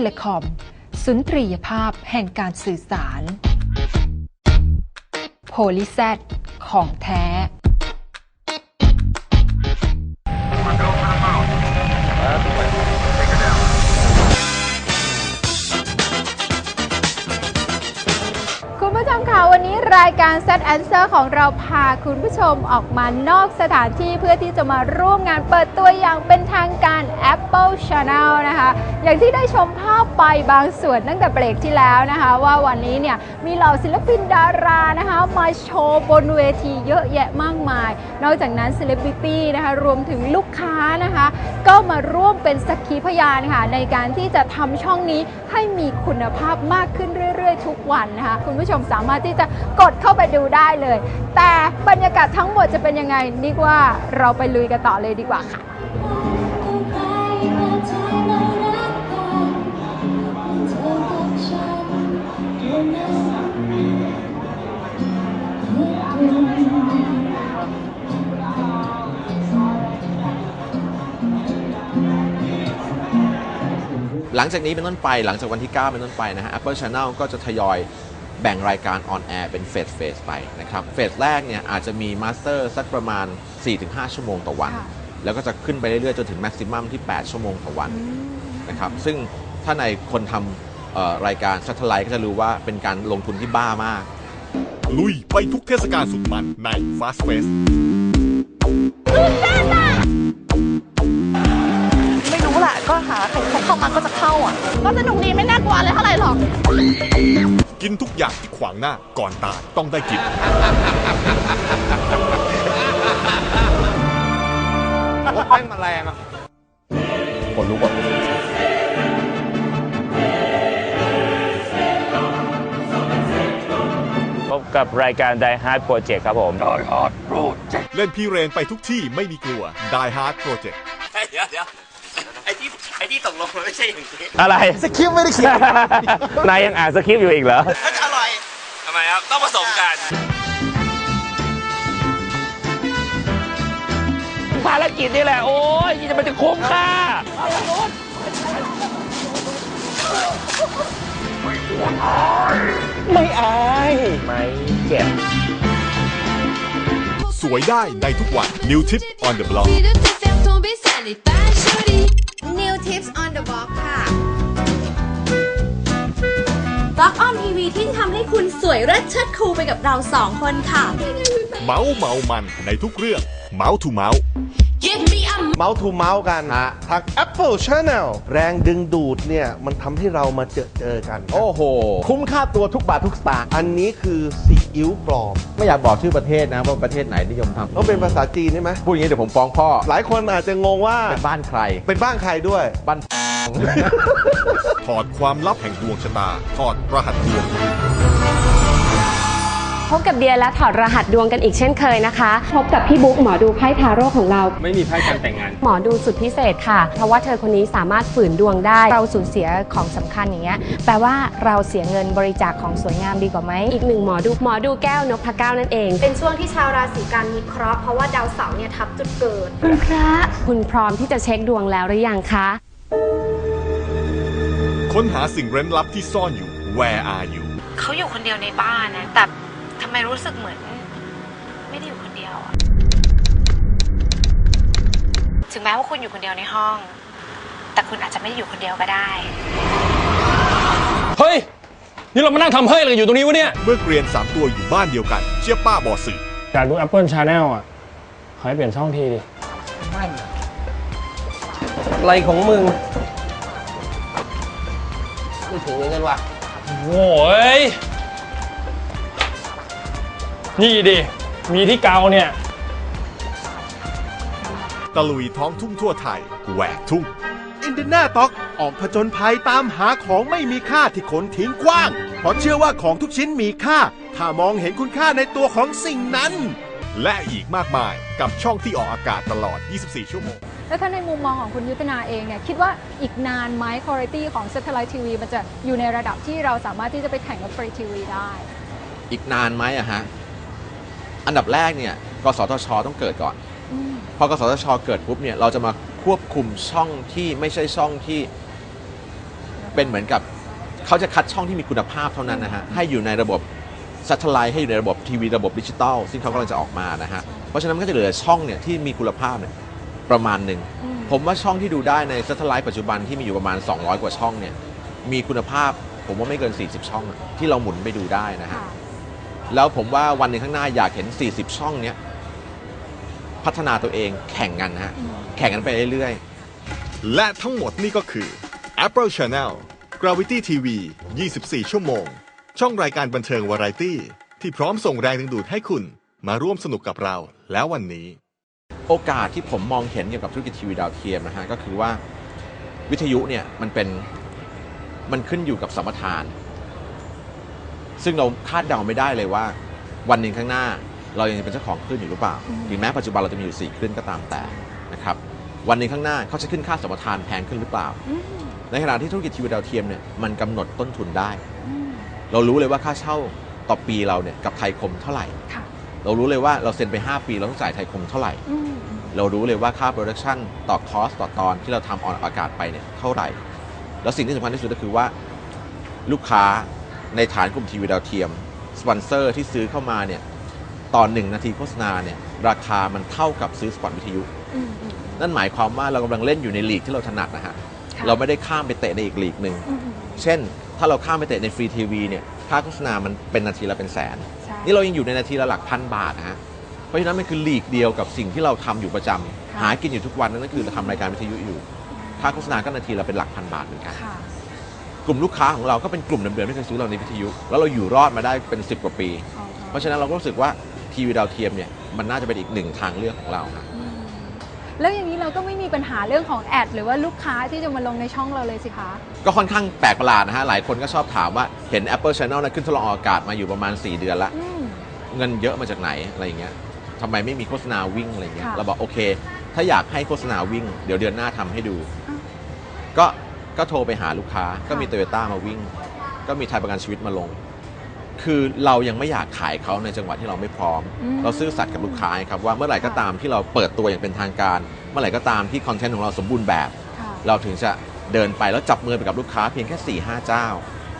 Cat Telecom สุนทรียภาพแห่งการสื่อสาร โพลิแซของแท้ การ Set Answer ของเราพาคุณผู้ชมออกมานอกสถานที่เพื่อที่จะมาร่วมงานเปิดตัวอย่างเป็นทางการ Apple Channel นะคะ อย่างที่ได้ชมภาพไปบางส่วนตั้งแต่เบรกที่แล้วนะคะ ว่าวันนี้เนี่ยมีเหล่าศิลปินดารานะคะ มาโชว์บนเวทีเยอะแยะมากมาย นอกจากนั้นเซเลบริตี้นะคะรวมถึงลูกค้านะคะ ก็มาร่วมเป็นสักขีพยานค่ะในการที่จะทำช่องนี้ให้มีคุณภาพมากขึ้นเรื่อย ๆ ทุกวันนะคะคุณผู้ชมสามารถที่จะกดเข้าไปดูได้เลย แต่บรรยากาศทั้งหมดจะเป็นยังไงนี่ว่าเราไปลุยกันต่อเลยดีกว่าค่ะหลังจากนี้เป็นต้นไปหลังจากวันที่ 9 เป็นต้นไปนะฮะ Apple Channel ก็จะทยอย แบ่งรายการออนแอร์เป็นเฟสเฟสไปนะครับ เฟสแรกเนี่ยอาจจะมีมาสเตอร์สักประมาณ 4-5 ชั่วโมงต่อวันค่ะแล้วก็จะขึ้นไปเรื่อยๆ จนถึงแม็กซิมัมที่ 8 ชั่วโมงต่อวันนะครับ ซึ่งถ้าในคนทำเอ่อรายการ Satellite ก็จะรู้ว่าเป็นการลงทุนที่บ้ามาก ลุยไปทุกเทศกาลสุดมันใน Fast Fest ไม่รู้แหละก็หาใครเข้ามาก็จะเข้าอะ ก็สนุกดีไม่น่ากลัวเลยเท่าไหร่หรอก กินทุกอย่างที่ขวางหน้าก่อนตายต้องได้กิน แม่งมาแรงอะคนรู้ว่าพบกับรายการ Die Hard Project ครับผมเล่นพี่เรนไปทุกที่ไม่มีกลัว Die Hard Project มันไม่ใช่อย่างนี้อะไร สคริปต์ไม่ได้เขียน นายยังอ่านสคริปต์อยู่อีกเหรอ ถ้าจะอร่อยทำไมครับ ต้องผสมกันภารกิจนี่แหละ โอ้ยจะมันจะคุ้มค่า ไม่อายไม่เจ็บ สวยได้ในทุกวัน New Tip on the Block Tips on the Block ค่ะบล็อกออนทีวีที่ทำให้คุณสวยเลิศเชิดคูลไปกับเราสองคนค่ะ เมาส์เมามันในทุกเรื่อง เมาส์ทูเมาส์ Give me a เมาส์ทูเมาส์กันทาง Apple Channel แรงดึงดูดเนี่ย มันทำให้เรามาเจอเจอกันโอ้โห คุ้มค่าตัวทุกบาททุกสตางค์อันนี้คือซีอิ๊วปลอมไม่อยากบอกชื่อประเทศนะว่าประเทศไหนนิยมทำต้องเป็นภาษาจีนใช่ไหมพูดอย่างนี้เดี๋ยวผมฟ้องพ่อหลายคนอาจจะงงว่าเป็นบ้านใครเป็นบ้านใครด้วย บ้าน ถอดความลับแห่งดวงชะตา ถอดรหัสดวง พบกับเดียและถอดรหัสดวงกันอีกเช่นเคยนะคะ พบกับพี่บุ๊กหมอดูไพ่ทาโร่ของเรา ไม่มีไพ่การแต่งงาน หมอดูสุดพิเศษค่ะ เพราะว่าเธอคนนี้สามารถฝืนดวงได้ เราสูญเสียของสำคัญอย่างเงี้ย แปลว่าเราเสียเงินบริจาคของสวยงามดีกว่าไหม อีกหนึ่งหมอดูหมอดูแก้วนพเก้านั่นเอง เป็นช่วงที่ชาวราศีกันมีเคราะห์เพราะว่าดาวเสาร์เนี่ยทับจุดเกิด คุณพระคุณพร้อมที่จะเช็คดวงแล้วหรือยังคะ ค้นหาสิ่งเร้นลับที่ซ่อนอยู่ Where are you เขาอยู่คนเดียวในบ้านนะ แต่ทำ ไมรู้สึกเหมือน ไม่ได้อยู่คนเดียวอะถึงแม้ว่าคุณอยู่คนเดียวในห้อง แต่คุณอาจจะไม่ได้อยู่คนเดียวก็ได้ เฮ้ย นี่เรามานั่งทำเฮ้ยอะไรอยู่ตรงนี้วะเนี่ย เมื่อเกรียนสามตัวอยู่บ้านเดียวกัน เชี่ยป้าบอสื่อการดู Apple Channel อะ ขอให้เปลี่ยนช่องทีดิ อะไรของมึงไม่ถึงเงินว่ะโอ้ย นี่ดิ มีที่เกาเนี่ย ตะลุยท้องทุ่งทั่วไทยแหวกทุ่ง อินเดน่าต็อกออกผจญภัยตามหาของไม่มีค่าที่คนทิ้งกว้าง เพราะเชื่อว่าของทุกชิ้นมีค่า ถ้ามองเห็นคุณค่าในตัวของสิ่งนั้น และอีกมากมายกับช่องที่ออกอากาศตลอด 24 ชั่วโมง แล้วถ้าในมุมมองของคุณยุทธนาเองเนี่ยคิดว่าอีกนานไหมคุณภาพของ Satellite TV มันจะอยู่ในระดับที่เราสามารถที่จะไปแข่งกับ Free TV ได้ อีกนานไหมอะฮะ อันดับแรกเนี่ยกสทช ต้องเกิดก่อน พอกสทช เกิดปุ๊บเนี่ยเราจะมาควบคุมช่องที่ไม่ใช่ช่องที่เป็นเหมือนกับเขาจะคัดช่องที่มีคุณภาพเท่านั้นนะฮะให้อยู่ในระบบซัตเทไลท์ให้อยู่ในระบบทีวีระบบดิจิตอลซึ่งเขากำลังจะออกมานะฮะเพราะฉะนั้นมันก็จะเหลือช่องเนี่ยที่มีคุณภาพเนี่ยประมาณหนึ่งผมว่าช่องที่ดูได้ในซัตเทไลท์ปัจจุบันที่มีอยู่ประมาณ 200 กว่าช่องเนี่ยมีคุณภาพผมว่าไม่เกิน 40 ช่องอะที่เราหมุนไปดูได้นะฮะ แล้วผมว่าวันหนึ่งข้างหน้าอยากเห็น 40 ช่องเนี้ยพัฒนาตัวเองแข่งกันฮะแข่งกันไปเรื่อยๆ และทั้งหมดนี่ก็คือ Apple Channel Gravity TV 24 ชั่วโมง ช่องรายการบันเทิงวาไรตี้ ที่พร้อมส่งแรงดึงดูดให้คุณมาร่วมสนุกกับเราแล้ววันนี้ โอกาสที่ผมมองเห็นเกี่ยวกับธุรกิจทีวีดาวเทียมนะฮะก็คือว่าวิทยุเนี่ยมันเป็นมันขึ้นอยู่กับสัมปทาน ซึ่งเราคาดเดาไม่ได้เลยว่า วันหนึ่งข้างหน้า เรายังจะเป็นเจ้าของคลื่นอยู่หรือเปล่าถึงแม้ปัจจุบันเราจะมีอยู่ 4คลื่นก็ตามแต่นะครับวันหนึ่งข้างหน้าเขาจะขึ้นค่าสัมปทานแพงขึ้นหรือเปล่า ในขณะที่ธุรกิจทีวีดาวเทียมเนี่ยมันกำหนดต้นทุนได้ เรารู้เลยว่าค่าเช่าต่อปีเราเนี่ยกับไทยคมเท่าไหร่ค่ะเรารู้เลยว่าเราเซ็นไป 5 ปีเราต้องจ่ายไทยคมเท่าไหร่อืมเรารู้เลยว่าค่าโปรดักชันต่อคอสต่อตอนที่เราทำออนอากาศไปเนี่ยเท่าไหร่ แล้วสิ่งที่สำคัญที่สุดก็คือว่า ลูกค้า ในฐานกลุ่มทีวีดาวเทียม สปอนเซอร์ที่ซื้อเข้ามาเนี่ยตอนหนึ่งนาทีโฆษณาเนี่ยราคามันเท่ากับซื้อสปอตวิทยุอืมอืมนั่นหมายความว่าเรากำลังเล่นอยู่ในลีกที่เราถนัดนะฮะค่ะเราไม่ได้ข้ามไปเตะในอีกลีกหนึ่งอืมเช่น ถ้าเราข้ามไปเตะในฟรีทีวีเนี่ยค่าโฆษณามันเป็นนาทีละเป็นแสนใช่นี่เรายังอยู่ในนาทีละหลักพันบาทนะฮะ เพราะฉะนั้นมันคือลีกเดียวกับสิ่งที่เราทำอยู่ประจำค่ะหากินอยู่ทุกวันนั่นก็คือเราทำรายการวิทยุอยู่ ค่าโฆษณาก็นาทีละเป็นหลักพันบาทเหมือนกันค่ะก ลุ่มลูกค้าของเราก็เป็นกลุ่มเดิมๆที่เคยซื้อเราในวิทยุ แล้วเราอยู่รอดมาได้เป็น 10 กว่าปีอ๋อเพราะฉะนั้นเราก็รู้สึกว่าทีวีดาวเทียมเนี่ยมันน่าจะเป็นอีกหนึ่งทางเลือกของเราครับอืมแล้วอย่างนี้เราก็ไม่มีปัญหาเรื่องของแอดหรือว่าลูกค้าที่จะมาลงในช่องเราเลยสิคะ ก็ค่อนข้างแปลกประหลาดนะฮะ หลายคนก็ชอบถามว่าเห็น Apple Channel นะขึ้นทดลองออกอากาศมาอยู่ประมาณ 4 เดือนละอืมเงินเยอะมาจากไหนอะไรอย่างเงี้ยทำไมไม่มีโฆษณาวิ่งอะไรเงี้ยค่ะเราบอกโอเค ถ้าอยากให้โฆษณาวิ่ง เดี๋ยวเดือนหน้าทำให้ดูอ้าวก็ ก็โทรไปหาลูกค้าก็มีโตโยต้ามาวิ่ง ก็มีไทยประกันชีวิตมาลง คือเรายังไม่อยากขายเขาในจังหวะที่เราไม่พร้อม อืม เราซื่อสัตย์กับลูกค้าครับว่าเมื่อไหร่ก็ตามที่เราเปิดตัวอย่างเป็นทางการ เมื่อไหร่ก็ตามที่คอนเทนต์ของเราสมบูรณ์แบบ ค่ะ เราถึงจะเดินไปแล้วจับมือไปกับลูกค้าเพียงแค่4ี่ห้าเจ้า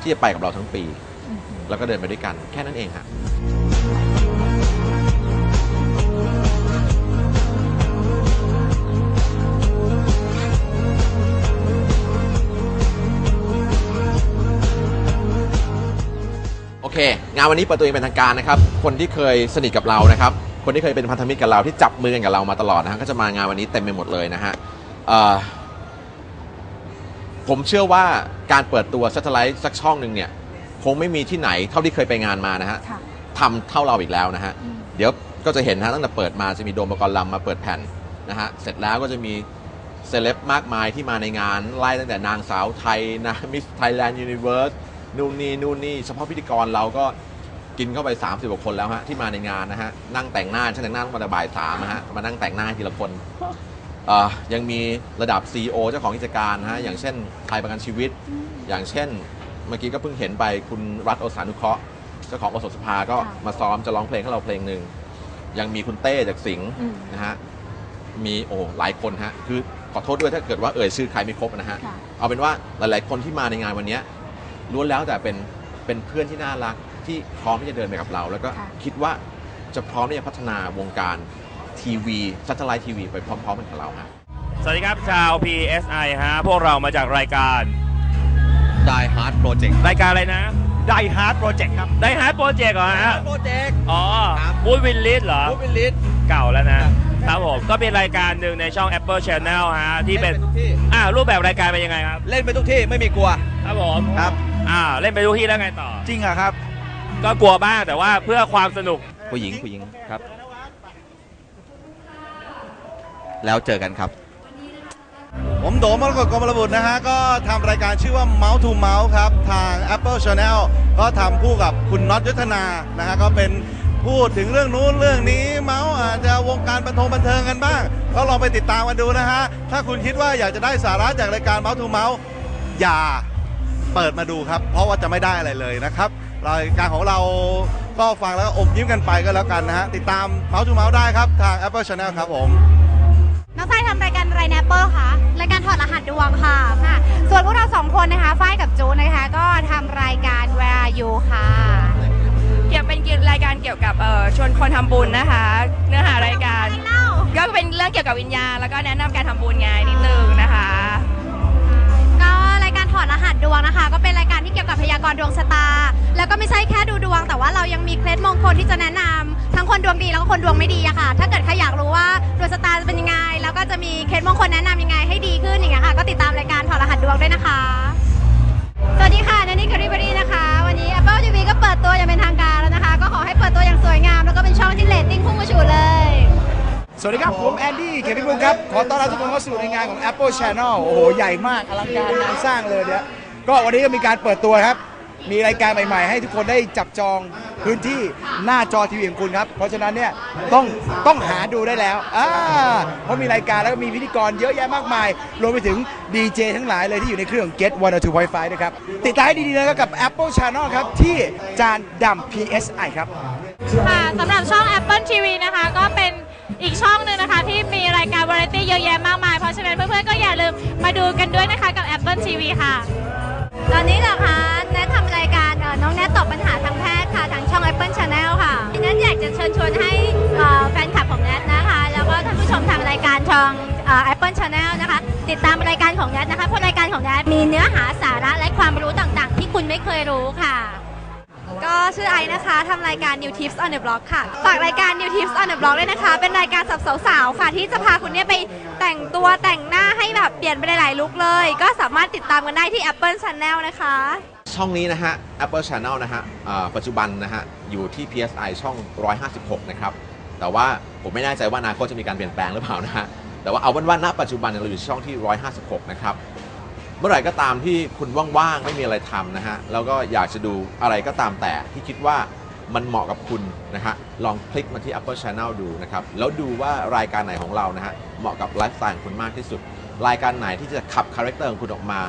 ที่จะไปกับเราทั้งปีอืมแล้วก็เดินไปด้วยกันแค่นั้นเองฮะ เค งานวันนี้เปิดตัวอย่างเป็นทางการนะครับ คนที่เคยสนิทกับเรานะครับ คนที่เคยเป็นพันธมิตรกับเราที่จับมือกันกับเรามาตลอดนะฮะก็จะมางานวันนี้เต็มไปหมดเลยนะฮะเอ่อผมเชื่อว่าการเปิดตัว s a t e l l i t e สักช่องหนึ่งเนี่ยคงไม่มีที่ไหนเท่าที่เคยไปงานมานะฮะค่ะ ทำเท่าเราอีกแล้วนะฮะ อืม เดี๋ยวก็จะเห็นนะฮะตั้งแต่เปิดมาจะมีโดมปกรณ์ลำมาเปิดแผ่นนะฮะ เสร็จแล้วก็จะมีเซเลบมากมายที่มาในงานไล่ตั้งแต่นางสาวไทยนะมิสไทยแลนด์ยูนิเวิร์ส นู่นนี่นู่นนี่เฉพาะพิธีกรเราก็กินเข้าไป30กว่าคนแล้วฮะที่มาในงานนะฮะนั่งแต่งหน้าช่างแต่งหน้าตั้งแต่บ่ายสามนะฮะมานั่งแต่งหน้าให้ทีละคนเอ่อยังมีระดับ CEO เจ้าของกิจการนะฮะอย่างเช่นไทยประกันชีวิต อย่างเช่น เมื่อกี้ก็เพิ่งเห็นไปคุณรัฐโอสานุเคราะห์เจ้าของโอสถสภาก็ค่ะมาซ้อมจะร้องเพลงให้เราเพลงหนึ่งยังมีคุณเต้จากสิงห์อืมนะฮะมีโอ้หลายคนฮะคือขอโทษด้วยถ้าเกิดว่าเอ่ยชื่อใครไม่ครบนะฮะค่ะเอาเป็นว่าหลาย ๆ คนที่มาในงานวันเนี้ย ล้วนแล้วแต่เป็นเป็นเพื่อนที่น่ารักที่พร้อมที่จะเดินไปกับเรา แล้วก็ค่ะ คิดว่าจะพร้อมที่จะพัฒนาวงการทีวีซัตเทไลท์ทีวีไปพร้อมๆกันกับเราฮะ สวัสดีครับชาว PSI ฮะ พวกเรามาจากรายการ Die Hard Project รายการอะไรนะ Die Hard Project ครับ ได้ฮาร์ดโปรเจกต์เหรอฮะ โปรเจกต์ อ๋อครับ บูธวินลิสเหรอ ผู้เป็นลิสต์เก่าแล้วนะครับผม ก็เป็นรายการหนึ่งในช่อง Apple Channel ฮะ ที่เป็นล่นไปทุกที่ อ่ารูปแบบรายการเป็นยังไงครับ เล่นไปทุกที่ไม่มีกลัว ครับผม ครับ อ่าเล่นไปทุกที่แล้วไงต่อ จริงเหรอะครับ ก็กลัวบ้างแต่ว่าเพื่อความสนุก ผู้หญิงผู้หญิงครับ แล้วเจอกันครับ ผมโดมมรกตกมลบุตรนะฮะ ก็ทำรายการชื่อว่า Mouse to Mouse ครับ ทาง Apple Channel ก็ทำคู่กับคุณน็อตยุทธนานะฮะ ก็เป็นพูดถึงเรื่องนู้นเรื่องนี้เมาส์อาจจะวงการบันเทงบันเทิงกันบ้าง ก็ลองไปติดตามกันดูนะฮะ ถ้าคุณคิดว่าอยากจะได้สาระจากรายการ Mouse to Mouse อย่า เปิดมาดูครับ เพราะว่าจะไม่ได้อะไรเลยนะครับรายการของเราก็ฟังแล้วก็อมยิ้มกันไปก็แล้วกันนะฮะ ติดตามเมาส์จูเมาส์ได้ครับ ทาง Apple Channel ครับผม น้องไส้ทำรายการไรแนปเปอร์ค่ะ รายการถอดรหัสดวงค่ะค่ะ ส่วนพวกเราสองคนนะคะ ฝ้ายกับจูนะคะ ก็ทำรายการแววอยู่ค่ะ เกี่ยวเป็นรายการเกี่ยวกับเอ่อชวนคนทำบุญนะคะ เนื้อหารายการ ก็เป็นเรื่องเกี่ยวกับวิญญาณแล้วก็แนะนำการทำบุญไงนิดนึงนะคะ ยากรดวงชะตา แล้วก็ไม่ใช่แค่ดูดวง แต่ว่าเรายังมีเคล็ดมงคลที่จะแนะนำทั้งคนดวงดีแล้วก็คนดวงไม่ดีอะค่ะ ถ้าเกิดใครอยากรู้ว่าดวงชะตาจะเป็นยังไง แล้วก็จะมีเคล็ดมงคลแนะนำยังไงให้ดีขึ้นอย่างเงี้ยค่ะ ก็ติดตามรายการถอดรหัสดวงด้วยนะคะ สวัสดีค่ะนันนี่คาริบรีนะคะ วันนี้ Apple TV ก็เปิดตัวอย่างเป็นทางการแล้วนะคะ ก็ขอให้เปิดตัวอย่างสวยงาม แล้วก็เป็นช่องที่เรตติ้งพุ่งกระฉูดเลยสวัสดีครับ ผมแอนดี้เกียรติภูมิครับ ขอต้อนรับทุกคนเข้าสู่ในงานของ Apple Channel โอ้โห ใหญ่มาก อลังการงานสร้างเลยเนี่ย ก็วันนี้ก็มีการเปิดตัวครับ มีรายการใหม่ๆ ให้ทุกคนได้จับจองพื้นที่หน้าจอทีวีของคุณครับ เพราะฉะนั้นเนี่ยต้องต้องหาดูได้แล้วอ่าเพราะมีรายการแล้วก็มีพิธีกรเยอะแยะมากมาย รวมไปถึงดีเจทั้งหลายเลยที่อยู่ในเครื่อง Get 102.5ด้วยครับ ติดตามให้ดีๆนะครับกับ Apple Channel ครับ ที่จานดำ PSI ครับ ค่ะสำหรับช่อง Apple TV นะคะ ก็เป็นอีกช่องหนึ่งนะคะ ที่มีรายการวาไรตี้เยอะแยะมากมาย เพราะฉะนั้นเพื่อนๆก็อย่าลืมมาดูกันด้วยนะคะกับ Apple TV ค่ะ ตอนนี้เหรอคะแนททำรายการเอ่อน้องแนทตอบปัญหาทางแพทย์ค่ะ ทางช่อง Apple Channel ค่ะแนทอยากจะเชิญชวนให้เอ่อแฟนคลับของแนทนะคะ แล้วก็ท่านผู้ชมทางรายการช่องเอ่อ Apple Channel นะคะ ติดตามรายการของแนทนะคะ เพราะรายการของแนทมีเนื้อหาสาระและความรู้ต่างๆ ที่คุณไม่เคยรู้ค่ะ ก็ชื่อไอซ์นะคะทำรายการ New Tips on the Block ค่ะ ฝากรายการ New Tips on the Block ด้วยนะคะ เป็นรายการสับสาวๆค่ะ ที่จะพาคุณเนี่ยไปแต่งตัวแต่งหน้าให้แบบเปลี่ยนไปหลายๆลุคเลย ก็สามารถติดตามกันได้ที่ Apple Channel นะคะ ช่องนี้นะฮะ Apple Channel นะฮะอ่าปัจจุบันนะฮะ อยู่ที่ PSI ช่อง 156 นะครับ แต่ว่าผมไม่แน่ใจว่าอนาคตจะมีการเปลี่ยนแปลงหรือเปล่านะฮะ แต่ว่าเอาเป็นว่าณปัจจุบันเนี่ยเราอยู่ที่ช่องที่ 156 นะครับ เมื่อไหร่ก็ตามที่คุณว่างๆไม่มีอะไรทำนะฮะแล้วก็อยากจะดูอะไรก็ตามแต่ที่คิดว่ามันเหมาะกับคุณนะฮะลองคลิกมาที่ Apple Channel ดูนะครับ แล้วดูว่ารายการไหนของเรานะฮะเหมาะกับไลฟ์สไตล์ของคุณมากที่สุด รายการไหนที่จะขับคาแรคเตอร์ของคุณออกมา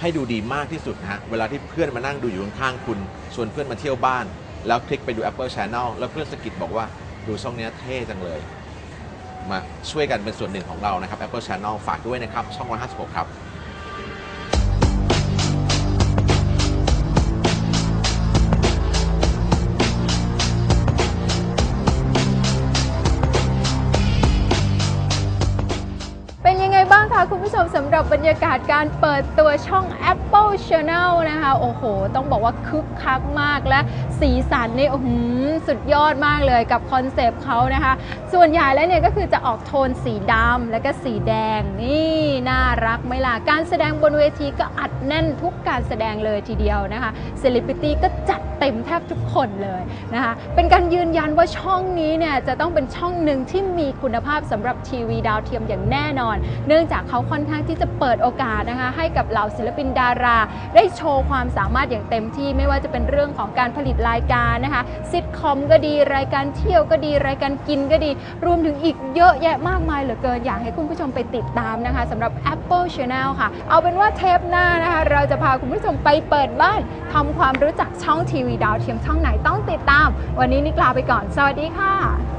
ให้ดูดีมากที่สุดนะฮะเวลาที่เพื่อนมานั่งดูอยู่ข้างๆคุณชวนเพื่อนมาเที่ยวบ้าน แล้วคลิกไปดู Apple Channel แล้วเพื่อนสะกิดบอกว่าดูช่องนี้เท่จังเลย มาช่วยกันเป็นส่วนหนึ่งของเรานะครับ Apple Channel ฝากด้วยนะครับช่อง156 ครับ รับบรรยากาศการเปิดตัวช่อง Apple Channel นะคะ โอ้โห ต้องบอกว่าคึกคักมากและ สีสันนี่อื้อหือสุดยอดมากเลยกับคอนเซปต์เขานะคะ ส่วนใหญ่แล้วเนี่ยก็คือจะออกโทนสีดำและก็สีแดงนี่น่ารักไหมล่ะ การแสดงบนเวทีก็อัดแน่นทุกการแสดงเลยทีเดียวนะคะเซเลบริตี้ก็จัดเต็มแทบทุกคนเลยนะคะ เป็นการยืนยันว่าช่องนี้เนี่ยจะต้องเป็นช่องหนึ่งที่มีคุณภาพสำหรับทีวีดาวเทียมอย่างแน่นอน เนื่องจากเขาค่อนข้างที่จะเปิดโอกาสนะคะ ให้กับเหล่าศิลปินดารา ได้โชว์ความสามารถอย่างเต็มที่ไม่ว่าจะเป็นเรื่องของการผลิตรายการนะคะซิทคอมก็ดีรายการเที่ยวก็ดีรายการกินก็ดี รวมถึงอีกเยอะแยะมากมายเหลือเกินอยากให้คุณผู้ชมไปติดตามนะคะสำหรับ Apple Channel ค่ะ เอาเป็นว่าเทปหน้านะคะ เราจะพาคุณผู้ชมไปเปิดบ้านทำความรู้จักช่องทีวีดาวเทียมช่องไหนต้องติดตาม วันนี้นิกลาไปก่อน สวัสดีค่ะ